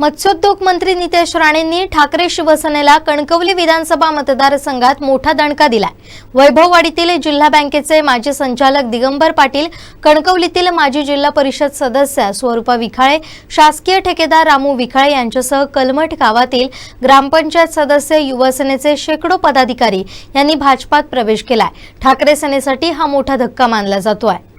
मत्स्योद्योग मंत्री नितेश राणेंनी ठाकरे शिवसेनेला कणकवली विधानसभा मतदारसंघात मोठा दणका दिलाय. वैभववाडीतील जिल्हा बँकेचे माजी संचालक दिगंबर पाटील कणकवलीतील माजी जिल्हा परिषद सदस्य स्वरूपा विखाळे शासकीय ठेकेदार रामू विखाळे यांच्यासह कलमठ गावातील ग्रामपंचायत सदस्य युवासेनेचे शेकडो पदाधिकारी यांनी भाजपात प्रवेश केलाय. ठाकरे सेनेसाठी हा मोठा धक्का मानला जातो आहे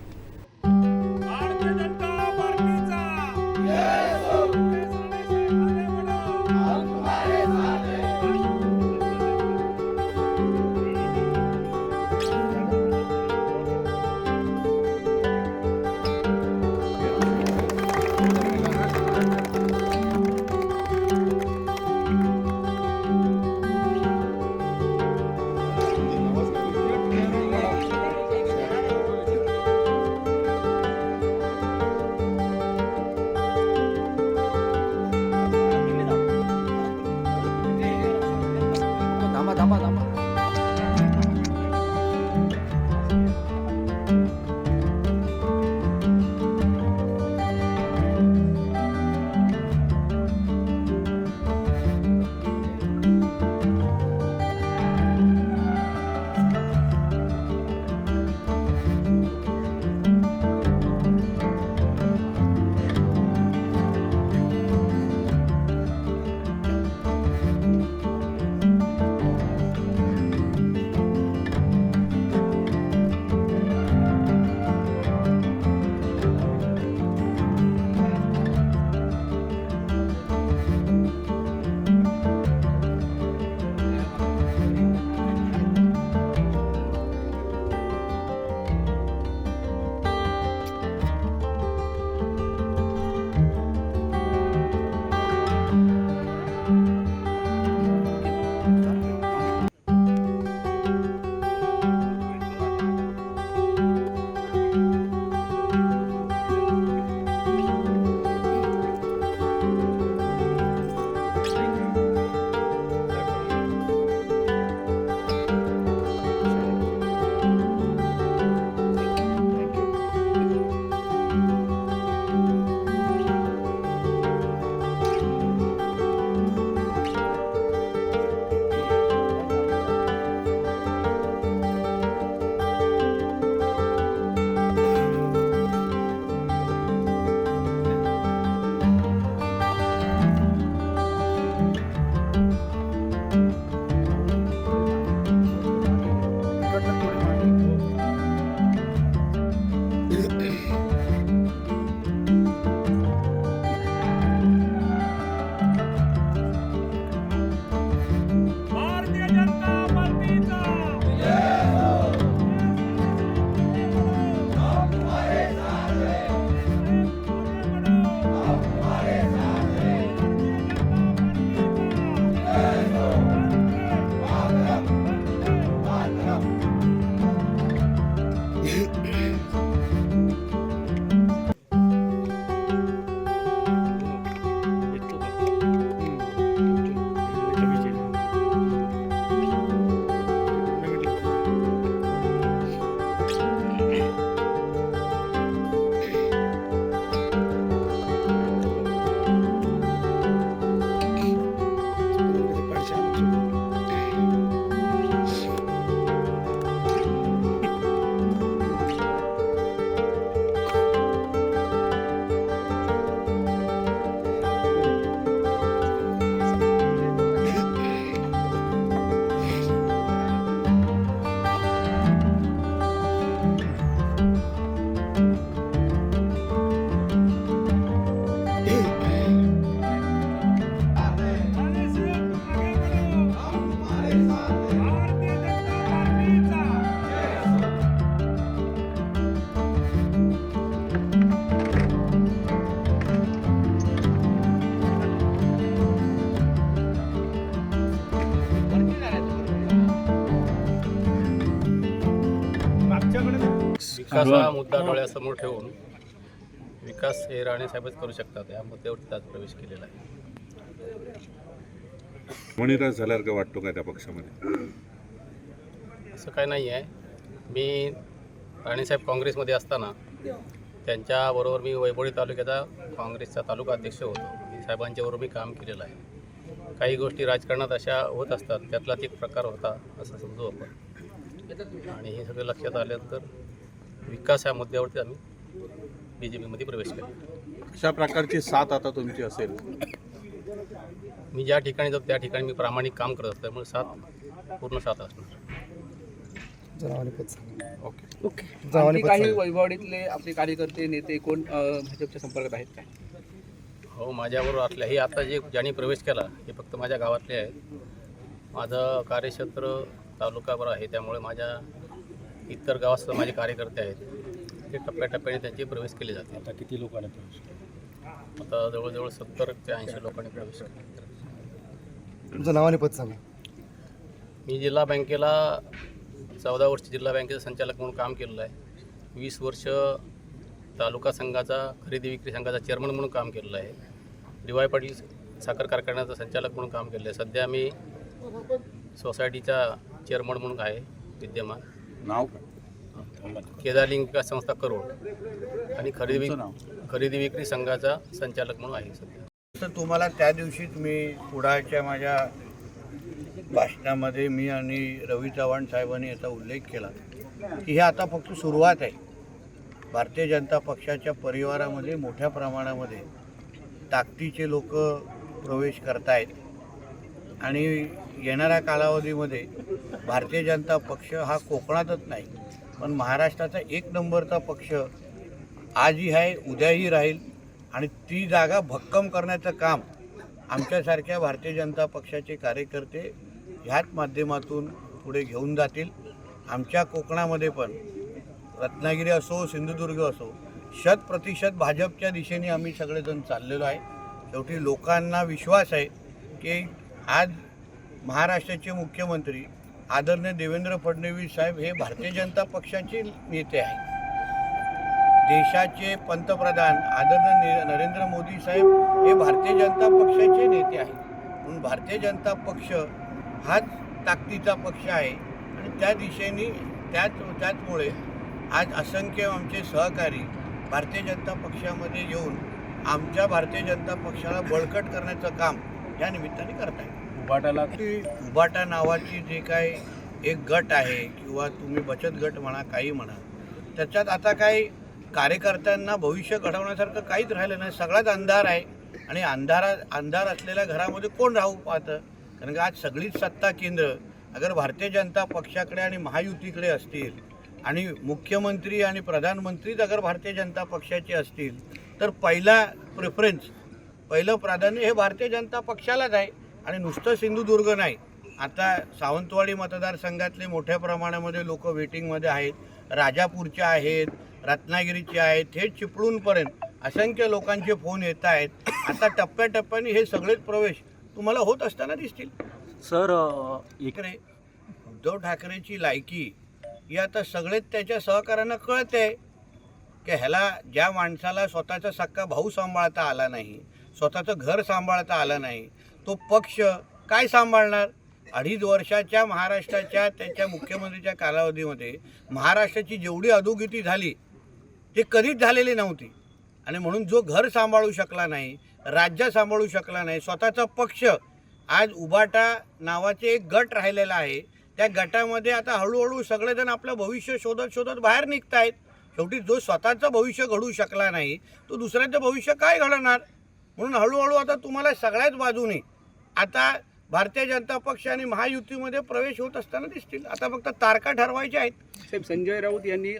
विकास हा मुद्दा डोळ्यासमोर ठेवून विकास हे राणे साहेबच करू शकतात. या मुद्द्यावरती आज प्रवेश केलेला आहे. मणिराज झाल्यासारखं वाटतो का त्या पक्षामध्ये? असं काय नाही आहे. मी राणेसाहेब काँग्रेसमध्ये असताना त्यांच्याबरोबर मी वैभवडी तालुक्याचा काँग्रेसचा तालुका अध्यक्ष होतो. साहेबांच्याबरोबर मी काम केलेलं आहे. काही गोष्टी राजकारणात अशा होत असतात त्यातलाच एक प्रकार होता असं समजू आपण. आणि हे सगळं लक्षात आल्यानंतर विकास या मुद्द्यावरती आम्ही बी जे पीमध्ये प्रवेश केला. अशा प्रकारची साथ आता तुमची असेल? मी ज्या ठिकाणी जातो त्या ठिकाणी मी प्रामाणिक काम करत असतो त्यामुळे साथ पूर्ण साथ असणार. ओके. आणखी काही वैभवडीतले आपले कार्यकर्ते नेते कोण भाजपच्या संपर्कात आहेत काय? हो माझ्याबरोबर असल्या. हे आता जे ज्यांनी प्रवेश केला हे फक्त माझ्या गावातले आहेत. माझं कार्यक्षेत्र तालुकाभर आहे त्यामुळे माझ्या इतर गावात सुद्धा माझे कार्यकर्ते आहेत ते टप्प्याटप्प्याने त्यांचे प्रवेश केले जाते आता किती लोकांनी प्रवेश आता जवळजवळ सत्तर ते ऐंशी लोकांनी प्रवेश केला. तुमचं नाव आणि पद सांगा. मी जिल्हा बँकेला चौदा वर्ष जिल्हा बँकेचा संचालक म्हणून काम केलेलं आहे. वीस वर्ष तालुका संघाचा खरेदी विक्री संघाचा चेअरमन म्हणून काम केलेलं आहे. डी वाय पाटील साखर कारखान्याचा संचालक म्हणून काम केलेलं आहे. सध्या मी सोसायटीचा चेअरमन म्हणून आहे विद्यमान. नाव केदारलिंग संस्था करोड. आणि खरेदी खरेदी विक्री संघाचा संचालक म्हणून आहे सध्या. तर तुम्हाला त्या दिवशीच मी पुढाच्या माझ्या भाषणामध्ये मी आणि रवी चव्हाण साहेबांनी याचा उल्लेख केला की हे आता फक्त सुरुवात आहे. भारतीय जनता पक्षाच्या परिवारामध्ये मोठ्या प्रमाणामध्ये ताकदीचे लोक प्रवेश करतायत. आणि येणाऱ्या कालावधीमध्ये भारतीय जनता पक्ष हा कोकणातच नाही पण महाराष्ट्राचा एक नंबरचा पक्ष आजही आहे उद्याही राहील आणि ती जागा भक्कम करण्याचं काम आमच्यासारख्या भारतीय जनता पक्षाचे कार्यकर्ते ह्याच माध्यमातून पुढे घेऊन जातील. आमच्या कोकणामध्ये पण रत्नागिरी असो सिंधुदुर्ग असो शत प्रतिशत भाजपच्या दिशेने आम्ही सगळेजण चाललेलो आहे. शेवटी लोकांना विश्वास आहे की आज महाराष्ट्राचे मुख्यमंत्री आदरणीय देवेंद्र फडणवीस साहेब हे भारतीय जनता पक्षाचे नेते आहेत. देशाचे पंतप्रधान आदरणीय ने- नरेंद्र मोदी साहेब हे भारतीय जनता पक्षाचे नेते आहेत. म्हणून भारतीय जनता पक्ष हाच ताकदीचा पक्ष आहे. आणि त्या दिशेने त्याच त्याचमुळे आज असंख्य आमचे सहकारी भारतीय जनता पक्षामध्ये येऊन आमच्या भारतीय जनता पक्षाला बळकट करण्याचं काम या निमित्ताने करत आहे उभाटाला ती उबाटा नावाची जे काय एक गट आहे किंवा तुम्ही बचत गट म्हणा काही म्हणा त्याच्यात आता काही कार्यकर्त्यांना भविष्य घडवण्यासारखं काहीच राहिलं नाही. सगळाच अंधार आहे. आणि अंधारा अंधार असलेल्या घरामध्ये कोण राहू पाहतं? कारण का आज सगळीच सत्ता केंद्र अगर भारतीय जनता पक्षाकडे आणि महायुतीकडे असतील आणि मुख्यमंत्री आणि प्रधानमंत्रीच अगर भारतीय जनता पक्षाचे असतील तर पहिला प्रेफरन्स पहिलं प्राधान्य हे भारतीय जनता पक्षालाच आहे आणि नुसतं सिंधुदुर्ग नाही. आता सावंतवाडी मतदारसंघातले मोठ्या प्रमाणामध्ये लोक वेटिंगमध्ये आहेत राजापूरचे आहेत रत्नागिरीचे आहेत थेट चिपळूणपर्यंत असंख्य लोकांचे फोन येत आहेत. आता टप्प्याटप्प्याने हे सगळेच प्रवेश तुम्हाला होत असताना दिसतील. सर इकडे उद्धव ठाकरेची लायकी ही आता सगळेच त्याच्या सहकाऱ्यांना कळते. की ह्याला ज्या माणसाला स्वतःचा सक्का भाऊ सांभाळता आला नाही स्वतःचं घर सांभाळता आलं नाही. तो पक्ष काय सांभाळणार? अडीच वर्षाच्या महाराष्ट्राच्या त्याच्या मुख्यमंत्रीच्या कालावधीमध्ये महाराष्ट्राची जेवढी अधोगती झाली ती कधीच झालेली नव्हती. आणि म्हणून जो घर सांभाळू शकला नाही राज्य सांभाळू शकला नाही स्वतःचा पक्ष आज उबाटा नावाचे एक गट राहिलेला आहे. त्या गटामध्ये आता हळूहळू सगळेजण आपलं भविष्य शोधत शोधत बाहेर निघत आहेत शेवटी जो स्वतःचं भविष्य घडू शकला नाही तो दुसऱ्यांचं भविष्य काय घडवणार म्हणून हळूहळू आता तुम्हाला सगळ्याच बाजूने आता भारतीय जनता पक्ष आणि महायुतीमध्ये प्रवेश होत असताना दिसतील. आता फक्त तारखा ठरवायच्या आहेत. साहेब संजय राऊत यांनी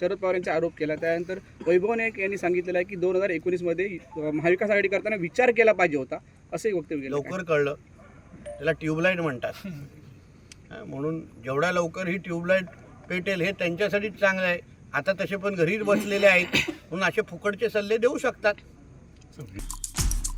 शरद पवार यांचा आरोप केला. त्यानंतर वैभव नाईक यांनी सांगितलेलं आहे की दोन हजार एकोणीसमध्ये महाविकास आघाडी करताना विचार केला पाहिजे होता. असंही वक्तव्य केलं लवकर कळलं. त्याला ट्यूबलाईट म्हणतात. म्हणून जेवढ्या लवकर ही ट्यूबलाईट पेटेल हे त्यांच्यासाठीच चांगलं आहे. आता तसे पण घरीच बसलेले आहेत. म्हणून असे फुकटचे सल्ले देऊ शकतात.